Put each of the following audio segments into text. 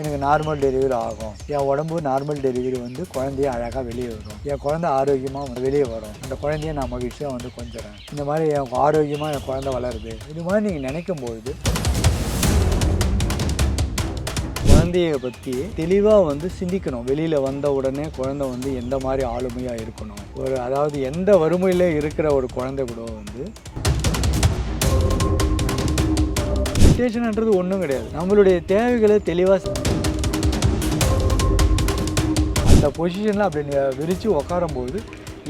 எனக்கு normal delivery ஆகும். என் உடம்பு நார்மல் டெலிவரி வந்து குழந்தைய அழகாக வெளியே வரும் என் குழந்தை ஆரோக்கியமாக வெளியே வரும். அந்த குழந்தைய நான் மகிழ்ச்சியாக வந்து கொஞ்சறேன். இந்த மாதிரி என் ஆரோக்கியமாக என் குழந்தை வளருது. இது மாதிரி நீங்கள் நினைக்கும் பொழுது குழந்தைய பற்றி தெளிவாக வந்து சிந்திக்கணும். வெளியில் வந்த உடனே குழந்தை வந்து எந்த மாதிரி ஆளுமையாக இருக்கணும். ஒரு அதாவது எந்த வறுமையில் இருக்கிற ஒரு குழந்தை கூட வந்து மெடிடேஷன்ன்றது ஒன்றும் கிடையாது. நம்மளுடைய தேவைகளை தெளிவாக அந்த பொசிஷனில் அப்படி நீ விரித்து உக்காரும்போது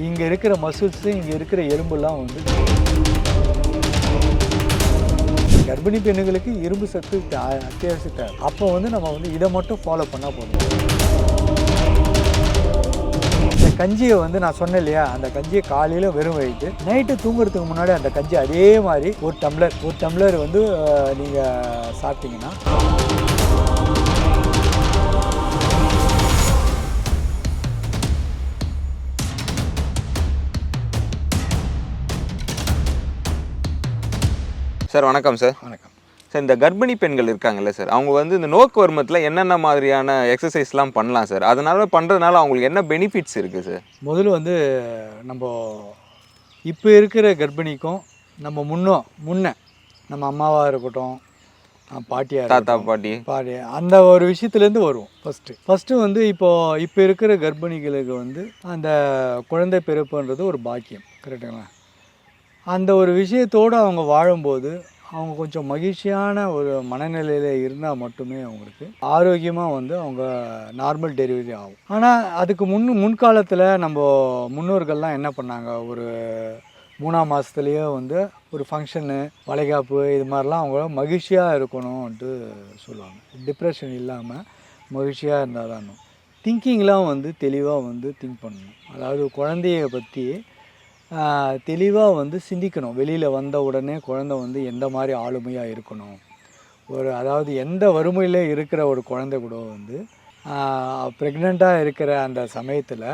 இங்கே இருக்கிற மசில்ஸு இங்கே இருக்கிற எலும்புலாம் வந்து கர்ப்பிணி பெண்ணுகளுக்கு இரும்பு சத்து அத்தியாவசியத்தை. அப்போ வந்து நம்ம வந்து இதை மட்டும் ஃபாலோ பண்ணால் போதும். கஞ்சியை வந்து நான் சொன்னேன் இல்லையா? அந்த கஞ்சியை காலையில் வெறும் வயிற்று நைட்டு தூங்குறதுக்கு முன்னாடி அந்த கஞ்சி அதே மாதிரி ஒரு டம்ளர். ஒரு டம்ளர் வந்து நீங்கள் சாப்பிட்டீங்கன்னா. சார் வணக்கம் சார். சார் இந்த கர்ப்பிணி பெண்கள் இருக்காங்கல்ல சார் அவங்க வந்து இந்த நோக்கு வருமத்தில் என்னென்ன மாதிரியான எக்ஸசைஸ்லாம் பண்ணலாம் சார் அதனால பண்ணுறதுனால அவங்களுக்கு என்ன பெனிஃபிட்ஸ் இருக்குது சார் முதல்ல வந்து நம்ம இப்போ இருக்கிற கர்ப்பிணிக்கும் நம்ம முன்னோ முன்ன நம்ம அம்மாவாக இருக்கட்டும் பாட்டியாக தாத்தா பாட்டி. பாடி அந்த ஒரு விஷயத்துலேருந்து வரும் ஃபஸ்ட்டு ஃபஸ்ட்டு வந்து இப்போ இப்போ இருக்கிற கர்ப்பிணிகளுக்கு வந்து அந்த குழந்தை பிறப்புன்றது ஒரு பாக்கியம் கரெக்டுங்களா அந்த ஒரு விஷயத்தோடு அவங்க வாழும்போது அவங்க கொஞ்சம் மகிழ்ச்சியான ஒரு மனநிலையில் இருந்தால் மட்டுமே அவங்களுக்கு ஆரோக்கியமாக வந்து அவங்க நார்மல் டெலிவரி ஆகும். ஆனால் அதுக்கு முன் முன்காலத்தில் நம்ம முன்னோர்கள்லாம் என்ன பண்ணாங்க? ஒரு மூணாம் மாதத்துலேயே வந்து ஒரு ஃபங்க்ஷனு வளைகாப்பு இது மாதிரிலாம் அவங்க மகிழ்ச்சியாக இருக்கணும்ன்ட்டு சொல்லுவாங்க. டிப்ரெஷன் இல்லாமல் மகிழ்ச்சியாக இருந்தால் தான் திங்கிங்லாம் வந்து தெளிவாக வந்து திங்க் பண்ணணும். அதாவது குழந்தைய பற்றி தெளிவாக வந்து சிந்திக்கணும். வெளியில் வந்த உடனே குழந்தை வந்து எந்த மாதிரி ஆளுமையாக இருக்கணும். ஒரு அதாவது எந்த வறுமையில் இருக்கிற ஒரு குழந்தை கூட வந்து ப்ரெக்னெண்ட்டாக இருக்கிற அந்த சமயத்தில்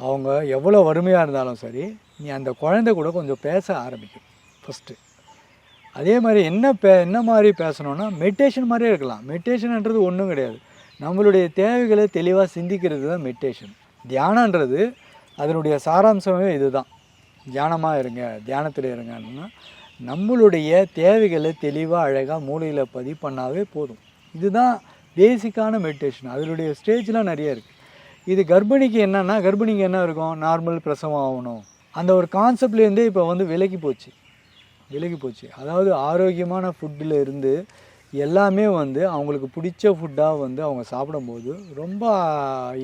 அவங்க எவ்வளோ வறுமையாக இருந்தாலும் சரி நீ அந்த குழந்தை கூட கொஞ்சம் பேச ஆரம்பிக்கும் ஃபஸ்ட்டு அதே மாதிரி என்ன பே என்ன மாதிரி பேசணும்னா மெடிடேஷன் மாதிரியே இருக்கலாம். மெடிடேஷன்ன்றது ஒன்றும் கிடையாது. நம்மளுடைய தேவைகளை தெளிவாக சிந்திக்கிறது தான் மெடிடேஷன் தியானன்றது அதனுடைய சாராம்சமே இதுதான். தியானமாக இருங்க தியானத்தில் இருங்கன்னா நம்மளுடைய தேவைகளை தெளிவாக அழகாக மூளையில் பதிவு பண்ணாவே போதும். இதுதான் பேசிக்கான மெடிடேஷன் அதனுடைய ஸ்டேஜ்லாம் நிறைய இருக்குது இது கர்ப்பிணிக்கு என்னன்னா கர்ப்பிணிக்கு என்ன இருக்கும்? நார்மல் பிரசவம் ஆகணும். அந்த ஒரு கான்செப்ட்லேருந்தே இப்போ வந்து விலகி போச்சு. விலகி போச்சு. அதாவது ஆரோக்கியமான ஃபுட்டில் இருந்து எல்லாமே வந்து அவங்களுக்கு பிடிச்ச ஃபுட்டாக வந்து அவங்க சாப்பிடும்போது ரொம்ப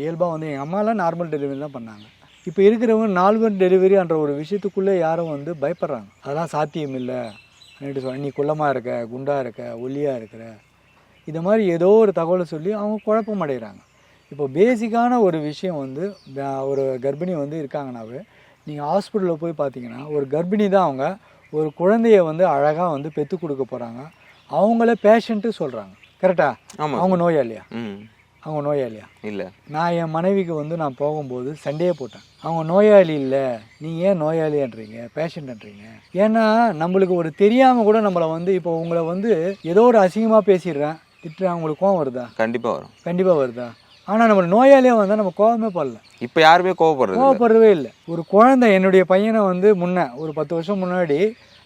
இயல்பாக வந்து எங்கள் அம்மாலாம் நார்மல் டெலிவரி தான் பண்ணாங்க. இப்போ இருக்கிறவங்க நார்மல் டெலிவரின்ற ஒரு விஷயத்துக்குள்ளே யாரும் வந்து பயப்படுறாங்க. அதெல்லாம் சாத்தியம் இல்லை அப்படின்ட்டு நீ குள்ளமாக இருக்க குண்டாக இருக்க ஒல்லியாக இருக்கிற. இது மாதிரி ஏதோ ஒரு தகவலை சொல்லி அவங்க குழப்பம் அடைகிறாங்க. இப்போ பேசிக்கான ஒரு விஷயம் வந்து ஒரு கர்ப்பிணி வந்து இருக்காங்கனாவே நீங்கள் ஹாஸ்பிட்டலில் போய் பார்த்தீங்கன்னா ஒரு கர்ப்பிணி தான் அவங்க ஒரு குழந்தைய வந்து அழகாக வந்து பெற்று கொடுக்க போகிறாங்க அவங்கள பேஷண்ட்டு சொல்கிறாங்க கரெக்டா ஆமாம் அவங்க நோயாளியா ம். அவங்க நோயாளியா இல்லை. நான் என் மனைவிக்கு வந்து நான் போகும்போது சண்டையே போட்டேன். அவங்க நோயாளி இல்லை. நீங்கள் ஏன் நோயாளின்றீங்க? பேஷண்ட்ன்றீங்க? ஏன்னா நம்மளுக்கு ஒரு தெரியாமல் கூட நம்மளை வந்து இப்போ உங்களை வந்து ஏதோ ஒரு அசிங்கமாக பேசிடுறேன். திட்டுறேன் உங்களுக்கு கோவம் வருதா? கண்டிப்பாக வரும். கண்டிப்பாக வருதா? ஆனால் நம்ம நோயாளியாக வந்தால் நம்ம கோவமே படல. இப்போ யாருமே கோவப்படுறது இல்ல. கோவப்படவே இல்லை. ஒரு குழந்தை என்னுடைய பையனை வந்து முன்ன ஒரு பத்து வருஷம் முன்னாடி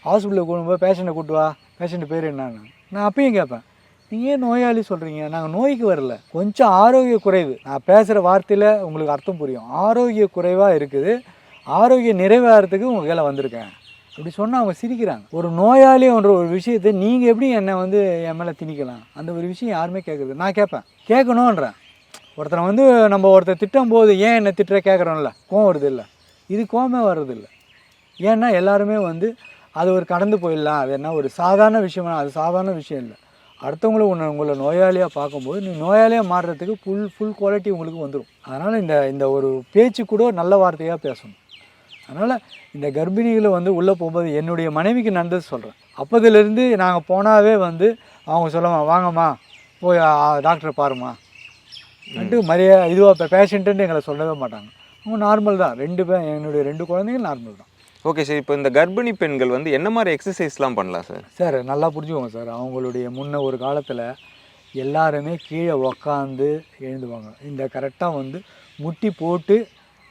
ஹாஸ்பிட்டலுக்கு கொண்டு போய் பேஷண்ட்டை கூட்டு வா பேஷண்ட் பேர் என்னன்னு. நான் அப்பயும் கேட்பேன். நீங்கள் ஏன் நோயாளி சொல்கிறீங்க நாங்கள் நோய்க்கு வரல. கொஞ்சம் ஆரோக்கிய குறைவு. நான் பேசுகிற வார்த்தையில் உங்களுக்கு அர்த்தம் புரியும். ஆரோக்கிய குறைவாக இருக்குது. ஆரோக்கிய நிறைவாகிறதுக்கு உங்கள் கையில் வந்திருக்கேன். அப்படி சொன்னால் அவங்க சிரிக்கிறாங்க. ஒரு நோயாளின்ற ஒரு விஷயத்தை நீங்கள் எப்படி என்னை வந்து என் மேலே திணிக்கலாம்? அந்த ஒரு விஷயம் யாருமே கேட்குறது நான் கேட்பேன். கேட்கணுன்றேன் ஒருத்தனை வந்து நம்ம ஒருத்தர் திட்டம் போது ஏன் என்னை திட்டுற கேட்குறோம்ல? கோவம் வருது இல்லை. இது கோவமே வர்றதில்லை ஏன்னா எல்லாருமே வந்து அது ஒரு கடந்து போயிடலாம். அது என்ன ஒரு சாதாரண விஷயமா? அது சாதாரண விஷயம் இல்லை. அடுத்தவங்களை உன்னை உங்களை நோயாளியாக பார்க்கும்போது நீ நோயாளியாக மாறுறதுக்கு ஃபுல் ஃபுல் குவாலிட்டி உங்களுக்கு வந்துடும் அதனால் இந்த இந்த ஒரு பேச்சு கூட நல்ல வார்த்தையாக பேசணும். அதனால் இந்த கர்ப்பிணிகளை வந்து உள்ளே போகும்போது என்னுடைய மனைவிக்கு நடந்தது சொல்கிறேன் அப்போதுலேருந்து நாங்கள் போனாவே வந்து அவங்க சொல்லுவாங்க வாங்கம்மா போய் டாக்டரை பாருமா வந்துட்டு மரியா இதுவாக இப்போ பேஷண்ட்டுன்னு எங்களை சொல்லவே மாட்டாங்க. அவங்க நார்மல் தான். ரெண்டு பேர் என்னுடைய ரெண்டு குழந்தைங்க நார்மல் தான். ஓகே சார் இப்போ இந்த கர்ப்பிணி பெண்கள் வந்து என்ன மாதிரி எக்ஸசைஸ்லாம் பண்ணலாம் சார் சார் நல்லா புரிஞ்சுக்கோங்க சார் அவங்களுடைய முன்ன ஒரு காலத்தில் எல்லாருமே கீழே உக்காந்து எழுந்துவாங்க. இந்த கரெக்டாக வந்து முட்டி போட்டு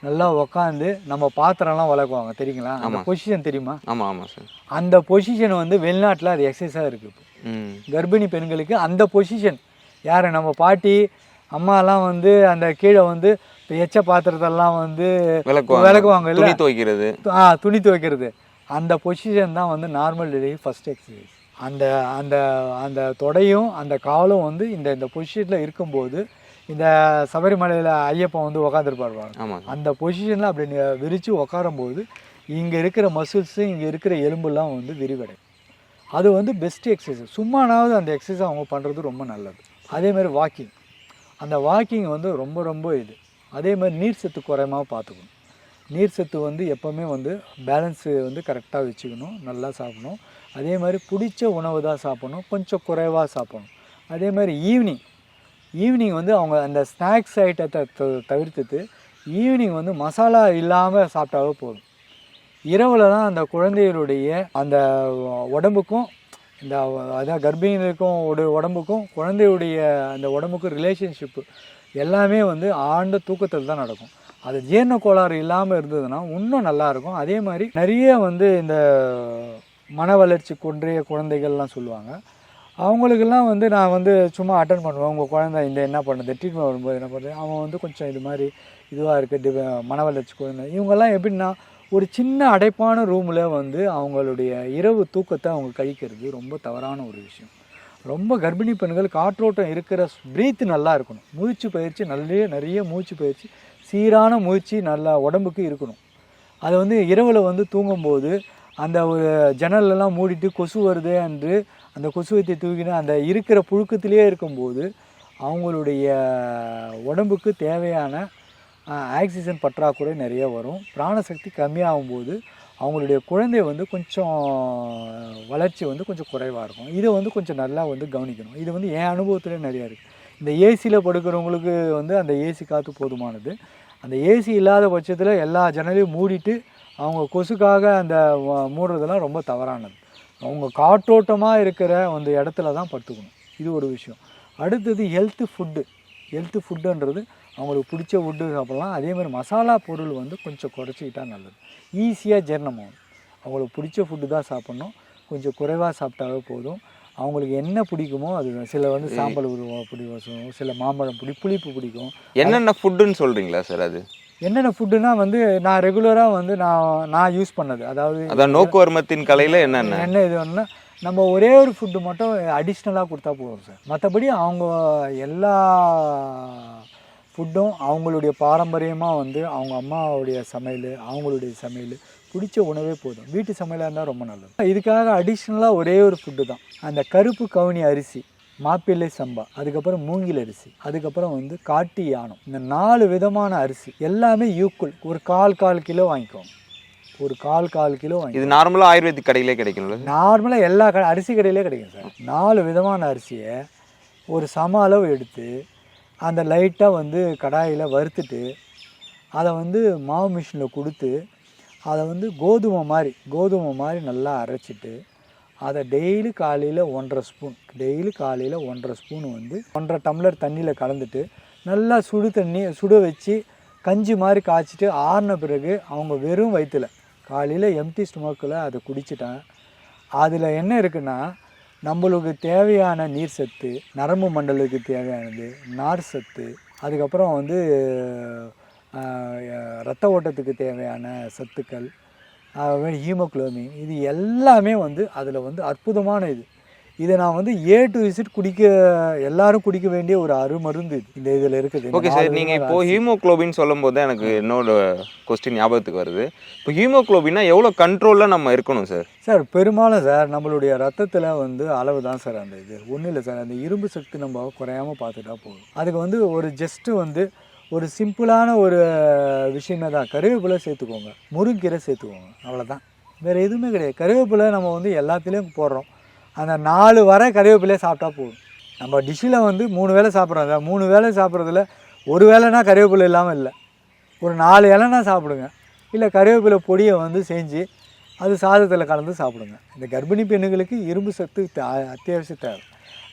நல்லா உக்காந்து நம்ம பாத்திரம்லாம் வளர்க்குவாங்க. தெரியுங்களா? அந்த. பொசிஷன் தெரியுமா? ஆமாம் ஆமாம் சார் அந்த பொசிஷன் வந்து வெளிநாட்டில் அது எக்ஸசைஸாக இருக்குது கர்ப்பிணி பெண்களுக்கு அந்த பொசிஷன் யார்? நம்ம பாட்டி அம்மாலாம் வந்து அந்த கீழே வந்து இப்போ எச்ச பாத்திரத்தெல்லாம் வந்து விளக்குவாங்க. இல்ல? துணி துவைக்கிறது. ஆ துணி துவைக்கிறது. அந்த பொசிஷன் தான் வந்து நார்மல் டெலிவரி ஃபஸ்ட் எக்ஸசைஸ் அந்த அந்த அந்த தொடையும் அந்த காலும் வந்து இந்த இந்த பொசிஷனில் இருக்கும்போது இந்த சபரிமலையில் ஐயப்பன் வந்து உக்காந்துருப்பார் பாருங்க. ஆமாம் அந்த பொசிஷனில் அப்படி விரிச்சு உட்காரும்போது இங்கே இருக்கிற மசில்ஸு இங்கே இருக்கிற எலும்புலாம் வந்து விரிவடை அது வந்து பெஸ்ட் எக்ஸசைஸ் சும்மானாவது அந்த எக்ஸசைஸ் அவங்க பண்ணுறது ரொம்ப நல்லது. அதே மாதிரி வாக்கிங் அந்த வாக்கிங் வந்து ரொம்ப ரொம்ப இது. அதே மாதிரி நீர் சத்து குறையமாக பார்த்துக்கணும். நீர் சத்து வந்து எப்போவுமே வந்து பேலன்ஸு வந்து கரெக்டாக வச்சுக்கணும். நல்லா சாப்பிடணும். அதே மாதிரி பிடிச்ச உணவு தான் சாப்பிடணும். கொஞ்சம் குறைவாக சாப்பிடணும். அதே மாதிரி ஈவினிங் ஈவினிங் வந்து அவங்க அந்த ஸ்நாக்ஸ் ஐட்டத்தை த- தவிர்த்துட்டு ஈவினிங் வந்து மசாலா இல்லாமல் சாப்பிட்டாவே போதும். இரவில் தான் அந்த குழந்தைகளுடைய அந்த உடம்புக்கும் இந்த அதான் கர்ப்பிணிகளுக்கும் உடம்புக்கும் குழந்தையுடைய அந்த உடம்புக்கும் ரிலேஷன்ஷிப்பு எல்லாமே வந்து ஆழ்ந்த தூக்கத்தில் தான் நடக்கும். அது ஜீரண கோளாறு இல்லாமல் இருந்ததுன்னா இன்னும் நல்லாயிருக்கும் அதே மாதிரி நிறைய வந்து இந்த மன வளர்ச்சி குன்றிய குழந்தைகள்லாம் சொல்லுவாங்க. அவங்களுக்கெல்லாம் வந்து நான் வந்து சும்மா அட்டன் பண்ணுவேன். உங்கள் குழந்தை இந்த என்ன பண்ணுது? ட்ரீட்மெண்ட் வரும்போது என்ன பண்ணுறது அவன் வந்து கொஞ்சம் இது மாதிரி இதுவாக இருக்குது மன வளர்ச்சி குழந்தை. இவங்கெல்லாம் எப்படின்னா ஒரு சின்ன அடைப்பான ரூமில் வந்து அவங்களுடைய இரவு தூக்கத்தை அவங்க கழிக்கிறது ரொம்ப தவறான ஒரு விஷயம். ரொம்ப கர்ப்பிணி பெண்கள் காற்றோட்டம் இருக்கிற ப்ரீத்து நல்லா இருக்கணும். மூச்சு பயிற்சி நல்ல நிறைய மூச்சு பயிற்சி. சீரான மூச்சு நல்லா உடம்புக்கு இருக்கணும். அதை வந்து இரவில் வந்து தூங்கும்போது அந்த ஒரு ஜன்னலெல்லாம் மூடிட்டு கொசு வருது என்று அந்த கொசுவத்தை தூக்கிட்டு அந்த இருக்கிற புழுக்கத்திலே இருக்கும்போது அவங்களுடைய உடம்புக்கு தேவையான ஆக்சிஜன் பற்றாக்குறை நிறைய வரும். பிராணசக்தி கம்மியாகும்போது அவங்களுடைய குழந்தை வந்து கொஞ்சம் வளர்ச்சி வந்து கொஞ்சம் குறைவாக இருக்கும். இதை வந்து கொஞ்சம் நல்லா வந்து கவனிக்கணும். இது வந்து என் அனுபவத்தில் நிறையா இருக்குது இந்த ஏசியில் படுக்கிறவங்களுக்கு வந்து அந்த ஏசி காற்று போதுமானது. அந்த ஏசி இல்லாத பட்சத்தில் எல்லா ஜன்னலையும் மூடிட்டு அவங்க கொசுக்காக அந்த மூடுறதெல்லாம் ரொம்ப தவறானது. அவங்க காற்றோட்டமாக இருக்கிற அந்த இடத்துல தான் படுத்துக்கணும். இது ஒரு விஷயம். அடுத்தது ஹெல்த்து ஃபுட்டு ஹெல்த்து ஃபுட்டுன்றது அவங்களுக்கு பிடிச்ச ஃபுட்டு சாப்பிட்லாம். அதே மாதிரி மசாலா பொருள் வந்து கொஞ்சம் குறைச்சிக்கிட்டா நல்லது. ஈஸியாக ஜீரணமாகும் அவங்களுக்கு பிடிச்ச ஃபுட்டு தான் சாப்பிட்ணும். கொஞ்சம் குறைவாக சாப்பிட்டாவே போதும். அவங்களுக்கு என்ன பிடிக்குமோ அது சில வந்து சாம்பல் பிடிக்கும் சில மாம்பழம் பிடி புளிப்பு பிடிக்கும். என்னென்ன ஃபுட்டுன்னு சொல்கிறீங்களா சார் அது? என்னென்ன ஃபுட்டுனா வந்து நான் ரெகுலராக வந்து நான் நான் யூஸ் பண்ணது. அதாவது அதான் நோக்குவர்மத்தின் கலையில் என்னென்ன? என்ன இது நம்ம ஒரே ஒரு ஃபுட்டு மட்டும் அடிஷ்னலாக கொடுத்தா போதும் சார் மற்றபடி அவங்க எல்லா ஃபுட்டும் அவங்களுடைய பாரம்பரியமாக வந்து அவங்க அம்மாவுடைய சமையல் அவங்களுடைய சமையல் பிடிச்ச உணவே போதும். வீட்டு சமையலாக இருந்தால் ரொம்ப நல்லது. இதுக்காக அடிஷ்னலாக ஒரே ஒரு ஃபுட்டு தான். அந்த கருப்பு கவுனி அரிசி மாப்பிள்ளை சம்பா அதுக்கப்புறம் மூங்கில் அரிசி அதுக்கப்புறம் வந்து காட்டு யானம். இந்த நாலு விதமான அரிசி எல்லாமே ஈக்குவல் ஒரு கால் கால் கிலோ வாங்கிக்கோங்க. ஒரு கால் கால் கிலோ வாங்கி இது நார்மலாக ஆயுர்வேதிக் கடையிலே கிடைக்கும்ல? சார் நார்மலாக எல்லா க அரிசி கடையிலே கிடைக்கும் சார். நாலு விதமான அரிசியை ஒரு சம அளவு எடுத்து அந்த லைட்டாக வந்து கடாயில் வறுத்துட்டு அதை வந்து மாவு மிஷினில் கொடுத்து அதை வந்து கோதுமை மாதிரி கோதுமை மாதிரி நல்லா அரைச்சிட்டு அதை டெய்லி காலையில் ஒன்றரை ஸ்பூன் டெய்லி காலையில் ஒன்றரை ஸ்பூன் வந்து ஒன்றரை டம்ளர் தண்ணியில் கலந்துட்டு நல்லா சுடு தண்ணி சுட வச்சு கஞ்சி மாதிரி காய்ச்சிட்டு ஆறின பிறகு அவங்க வெறும் வயிற்றுல காலையில் எம்டி ஸ்டொமக்கில் அதை குடிச்சிட்டேன் அதில் என்ன இருக்குன்னா நம்மளுக்கு தேவையான நீர் சத்து நரம்பு மண்டலத்துக்கு தேவையானது நார் சத்து அதுக்கப்புறம் வந்து ரத்த ஓட்டத்துக்கு தேவையான சத்துக்கள் ஹீமோக்ளோமின் இது எல்லாமே வந்து அதில் வந்து அற்புதமான இது. இதை நான் வந்து ஏ டு விசிட் குடிக்க எல்லாரும் குடிக்க வேண்டிய ஒரு அருமருந்து இந்த இதில் இருக்குது. ஓகே சார் நீங்கள் இப்போ ஹீமோக்ளோபின் சொல்லும்போது தான் எனக்கு இன்னொரு கொஸ்டின் ஞாபகத்துக்கு வருது. இப்போ ஹீமோக்ளோபின்னா எவ்வளோ கண்ட்ரோலில் நம்ம இருக்கணும் சார் சார் பெரும்பாலும் சார் நம்மளுடைய ரத்தத்தில் வந்து அளவு தான் சார் அந்த இது. ஒன்றும் இல்லை சார் அந்த இரும்பு சக்தி நம்ம குறையாம பார்த்துட்டா போதும். அதுக்கு வந்து ஒரு ஜஸ்ட்டு வந்து ஒரு சிம்பிளான ஒரு விஷயமே தான் கருவேப்பிலை சேர்த்துக்கோங்க. முருங்கீரை சேர்த்துக்கோங்க. அவ்வளோதான் வேறு எதுவுமே கிடையாது. கருவேப்பிலை நம்ம வந்து எல்லாத்துலேயும் போடுறோம். அந்த நாலு வரை கறிவேப்பிலையை சாப்பிட்டா போதும். நம்ம டிஷ்ஷில் வந்து மூணு வேளை சாப்பிட்றோம். சார் மூணு வேளை சாப்பிட்றதுல ஒரு வேளைனா கறிவேப்பிலை இல்லாமல் இல்லை. ஒரு நாலு இலைனா சாப்பிடுங்க. இல்லை கறிவேப்பிலை பொடியை வந்து செஞ்சு அது சாதத்தில் கலந்து சாப்பிடுங்க. இந்த கர்ப்பிணி பெண்ணுகளுக்கு இரும்பு சத்து அத்தியாவசிய தேவை.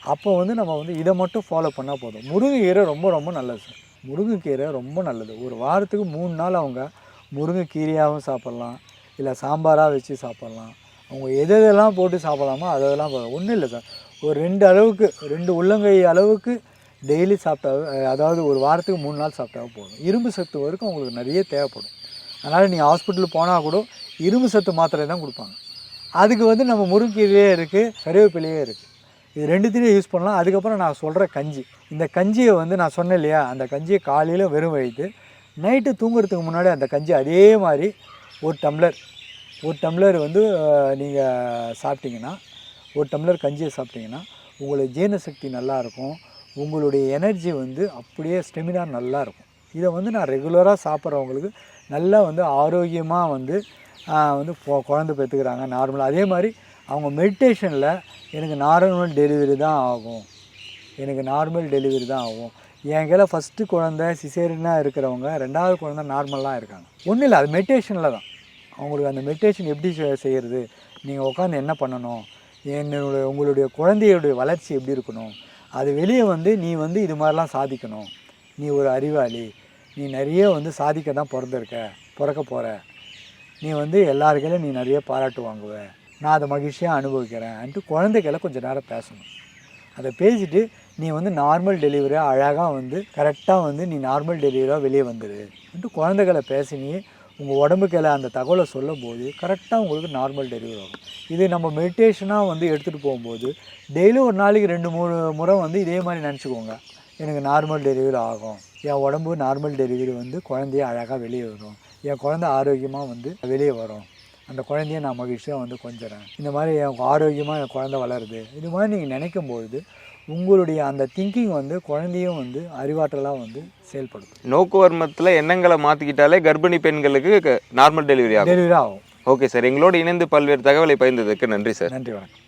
அப்போ வந்து நம்ம வந்து இதை மட்டும் ஃபாலோ பண்ணால் போதும். முருங்கைக்கீரை ரொம்ப ரொம்ப நல்லது சார். முருங்கைக்கீரை ரொம்ப நல்லது. ஒரு வாரத்துக்கு மூணு நாள் அவங்க முருங்கைக்கீரையாகவும் சாப்பிட்லாம். இல்லை சாம்பாராக வச்சு சாப்பிட்லாம். அவங்க எது எதெல்லாம் போட்டு சாப்பிடலாமோ அதெல்லாம் ஒன்றும் இல்லை சார். ஒரு ரெண்டு அளவுக்கு ரெண்டு உள்ளங்கை அளவுக்கு டெய்லி சாப்பிட்டாவே அதாவது ஒரு வாரத்துக்கு மூணு நாள் சாப்பிட்டாவே போதும். இரும்பு சத்து வரைக்கும் உங்களுக்கு நிறைய தேவைப்படும். அதனால் நீங்கள் ஹாஸ்பிட்டலுக்கு போனால் கூட இரும்பு சத்து மாத்திரை தான் கொடுப்பாங்க. அதுக்கு வந்து நம்ம முருங்கீரையே இருக்குது கருவேப்பிலையே இருக்குது இது ரெண்டுத்திலையும் யூஸ் பண்ணலாம். அதுக்கப்புறம் நான் சொல்கிற கஞ்சி. இந்த கஞ்சியை வந்து நான் சொன்னேன் இல்லையா? அந்த கஞ்சியை காலையில் வெறும் வைத்து நைட்டு தூங்குறதுக்கு முன்னாடி அந்த கஞ்சி அதே மாதிரி ஒரு டம்ளர் ஒரு டம்ளர் வந்து நீங்கள் சாப்பிட்டீங்கன்னா ஒரு டம்ளர் கஞ்சியை சாப்பிட்டீங்கன்னா உங்களுடைய ஜீரண சக்தி நல்லாயிருக்கும் உங்களுடைய எனர்ஜி வந்து அப்படியே ஸ்டெமினா நல்லாயிருக்கும் இதை வந்து நான் ரெகுலராக சாப்பிட்றவங்களுக்கு நல்லா வந்து ஆரோக்கியமாக வந்து வந்து குழந்தை பெற்றுக்கிறாங்க நார்மலாக அதே மாதிரி அவங்க மெடிடேஷனில் எனக்கு நார்மல் டெலிவரி தான் ஆகும். எனக்கு நார்மல் டெலிவரி தான் ஆகும். என் கையில் ஃபஸ்ட்டு குழந்தை சிசேரினாக இருக்கிறவங்க ரெண்டாவது குழந்தை நார்மலாக இருக்காங்க. ஒன்றும் இல்லை அது மெடிடேஷனில் தான். அவங்களுக்கு அந்த மெடிடேஷன் எப்படி செய்கிறது நீங்கள் உட்காந்து என்ன பண்ணணும்? என்னுடைய உங்களுடைய குழந்தையுடைய வளர்ச்சி எப்படி இருக்கணும்? அது வெளியே வந்து நீ வந்து இது மாதிரிலாம் சாதிக்கணும். நீ ஒரு அறிவாளி. நீ நிறைய வந்து சாதிக்க தான் பிறந்திருக்க. பிறக்க போகிற நீ வந்து எல்லாருக்கையிலும் நீ நிறைய பாராட்டு வாங்குவ. நான் அதை மகிழ்ச்சியாக அனுபவிக்கிறேன்ட்டு குழந்தைகளை கொஞ்சம் நேரம் பேசணும். அதை பேசிட்டு நீ வந்து நார்மல் டெலிவரியாக அழகாக வந்து கரெக்டாக வந்து நீ நார்மல் டெலிவரியாக வெளியே வந்துடுன்ட்டு குழந்தைகளை பேசினியே உங்கள் உடம்புக்கையில் அந்த தகவலை சொல்லும்போது கரெக்டாக உங்களுக்கு நார்மல் டெலிவரி ஆகும். இது நம்ம மெடிடேஷனாக வந்து எடுத்துகிட்டு போகும்போது டெய்லியும் ஒரு நாளைக்கு ரெண்டு மூணு முறை வந்து இதே மாதிரி நினச்சிக்கோங்க. எனக்கு நார்மல் டெலிவரி ஆகும். என் உடம்பு நார்மல் டெலிவரி வந்து குழந்தைய அழகாக வெளியே வரும். என் குழந்தை ஆரோக்கியமாக வந்து வெளியே வரும். அந்த குழந்தைய நான் மகிழ்ச்சியாக வந்து கொஞ்சறேன். இந்த மாதிரி என் ஆரோக்கியமாக என் குழந்தை வளருது. இது மாதிரி நீங்கள் நினைக்கும் பொழுது உங்களுடைய அந்த திங்கிங் வந்து குழந்தையும் வந்து அறிவாற்றலாக வந்து செயல்படுத்தும். நோக்கு வர்மத்தில் எண்ணங்களை மாற்றிக்கிட்டாலே கர்ப்பிணி பெண்களுக்கு நார்மல் டெலிவரி ஆகும். டெலிவரி ஆகும். ஓகே சார் எங்களோடு இணைந்து பல்வேறு தகவலை பகிர்ந்ததுக்கு நன்றி சார் நன்றி வணக்கம்.